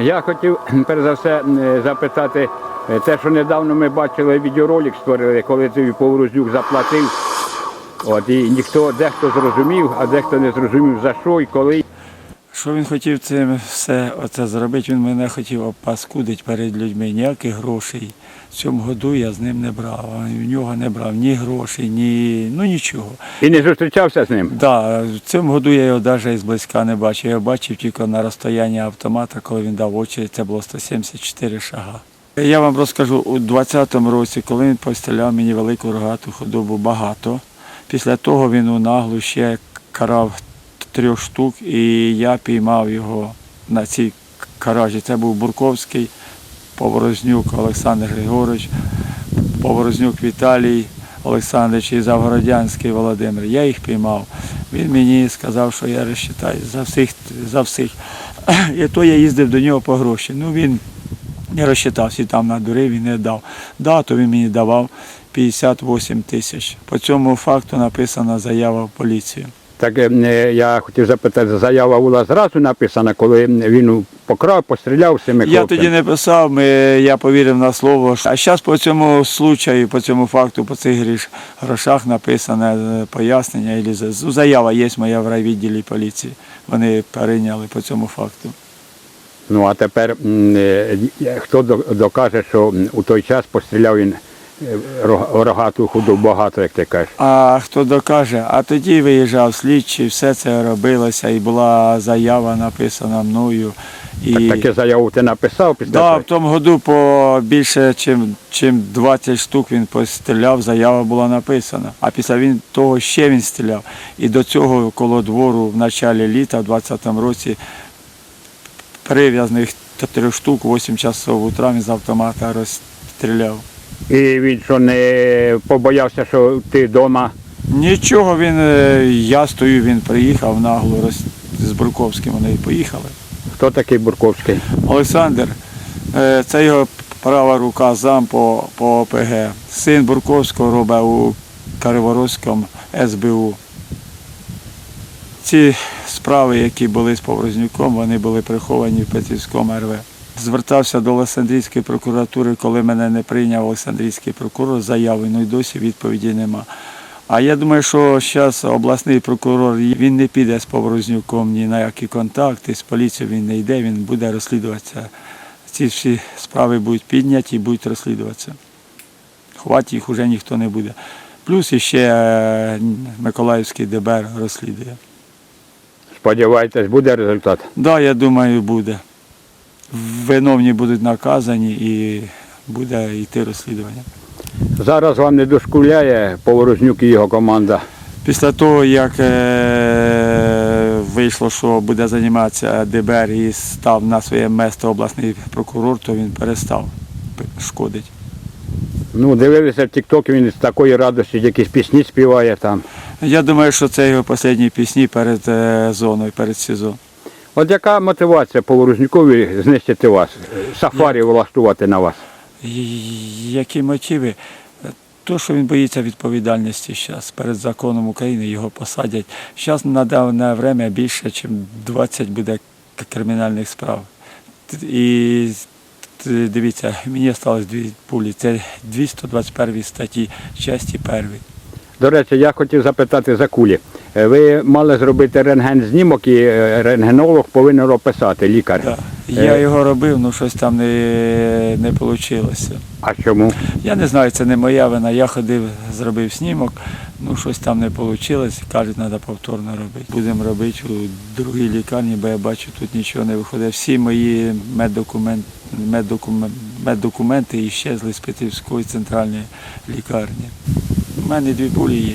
Я хотів перш за все е, запитати е, те, що недавно ми бачили відеоролик створили, коли цей поворозюк заплатив. От, і ніхто дехто зрозумів, а дехто не зрозумів за що і коли. Що він хотів цим все оце зробити? Він мене хотів опаскудити перед людьми. Ніяких грошей. В цьому году я з ним не брав. В нього не брав ні грошей, ні ну нічого. І не зустрічався з ним. Да, в цьому году я його навіть зблизька не бачив. Я бачив тільки на розстоянні автомата, коли він дав очередь, це було 174 шага. Я вам розкажу, у 20-му році, коли він постріляв мені велику рогату худобу багато. Після того він у наглу ще карав трьох штук, і я піймав його на цій каражі. Це був Бурковський, Поворознюк Олександр Григорович, Поворознюк Віталій Олександрович і Завгородянський Володимир. Я їх піймав. Він мені сказав, що я розчитаю за всіх, за всіх. І то я їздив до нього по гроші. Ну він не розчитався там надурив і не дав. Да, то він мені давав 58 тисяч. По цьому факту написана заява в поліцію. Так е, я хотів запитати, заява була зразу написана, коли він покрав, постріляв з цими Я тоді не писав, ми, я повірив на слово. А зараз по цьому случаю, по цьому факту, по цих грошах написане е, пояснення. ну, Заява є моя в райвідділі поліції. Вони перейняли по цьому факту. Ну а тепер е, хто до- докаже, що у той час постріляв він е, рогату худу багато, як ти кажеш. А хто докаже, а тоді виїжджав слідчий, все це робилося, і була заява написана мною. І... Так, таке заяву ти написав після Да, в тому году по більше, чим, чим 20 штук він постріляв, заява була написана. А після він того ще він стріляв. І до цього коло двору в началі літа, в 20-му році, прив'язаних трьох штук, 8 часов утра він з автомата розстріляв. І він що не побоявся, що ти вдома. Нічого, він, е, я стою, він приїхав нагло роз... з Бурковським, вони і поїхали. Хто такий Бурковський? Олександр, е, це його права рука зам по, по ОПГ. Син Бурковського робить у Криворозькому СБУ. Ці справи, які були з Поврознюком, вони були приховані в Петрівському РВ. Звертався до Олександрійської прокуратури, коли мене не прийняв Олександрійський прокурор з заявою, ну і досі відповіді нема. А я думаю, що зараз обласний прокурор він не піде з Поврознюком ні на які контакти, з поліцією він не йде, він буде розслідуватися. Ці всі справи будуть підняті і будуть розслідуватися. Ховати їх вже ніхто не буде. Плюс іще е, Миколаївський ДБР розслідує. Сподіваєтесь, буде результат? Так, да, я думаю, буде. Виновні будуть наказані і буде йти розслідування. Зараз вам не дошкуляє Поворознюк і його команда. Після того, як е, вийшло, що буде займатися ДБР і став на своє місце обласний прокурор, то він перестав шкодити. Ну, дивилися в Тік-Ток, він з такої радості якісь пісні співає там. Я думаю, що це його останні пісні перед е, зоною, перед СІЗО. От яка мотивація Поворознюкові знищити вас, сафарі влаштувати на вас? Які мотиви? То, що він боїться відповідальності зараз перед законом України, його посадять. Зараз на дане время більше, ніж 20 буде кримінальних справ. І дивіться, мені залишилось дві пулі. Це 221 статті, часті першій. До речі, я хотів запитати за кулі. Е, Ви мали зробити рентген-знімок і е, рентгенолог повинен описати, лікар. Да. Я Е. його робив, ну щось там не, не вийшло. А чому? Я не знаю, це не моя вина. Я ходив, зробив снімок, ну щось там не вийшло. Кажуть, треба повторно робити. Будемо робити у другій лікарні, бо я бачу, тут нічого не виходить. Всі мої меддокумент, меддокумент, меддокументи іщезли з Петрівської центральної лікарні. У мене дві пулі є.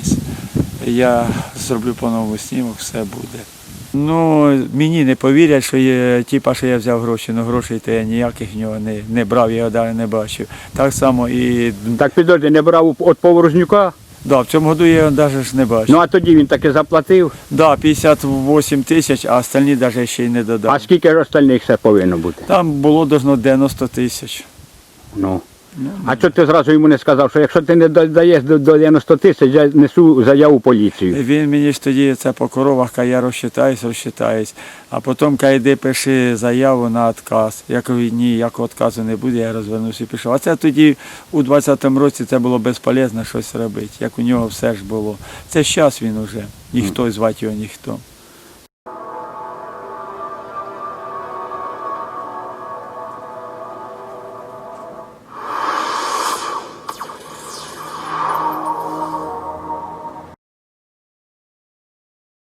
Я зроблю по-новому снімок, все буде. Ну, мені не повірять, що є, типа, що я взяв гроші, але грошей то я ніяких в нього не, не брав, я його навіть не бачив. Так само і Так підожди, не брав від Поворознюка? да, в цьому году я його навіть не бачив. Ну а тоді він таки заплатив. Да, 58 тисяч, а остальні навіть ще й не додав. А скільки ж остальних все повинно бути? Там було должно 90 тисяч. Ну. А чого ти зразу йому не сказав, що якщо ти не даєш до, до 90 тисяч, я несу заяву поліцію. Він мені ж тоді це по коровах, каже, я розчитаюсь, розчитаюсь. А потім каже, йди пиши заяву на відказ. Я кажу, ні, ніякого відказу не буде, я розвернувся і пішов. А це тоді у 20-му році це було безполезно щось робити, як у нього все ж було. Це зараз він уже, ніхто звати його ніхто.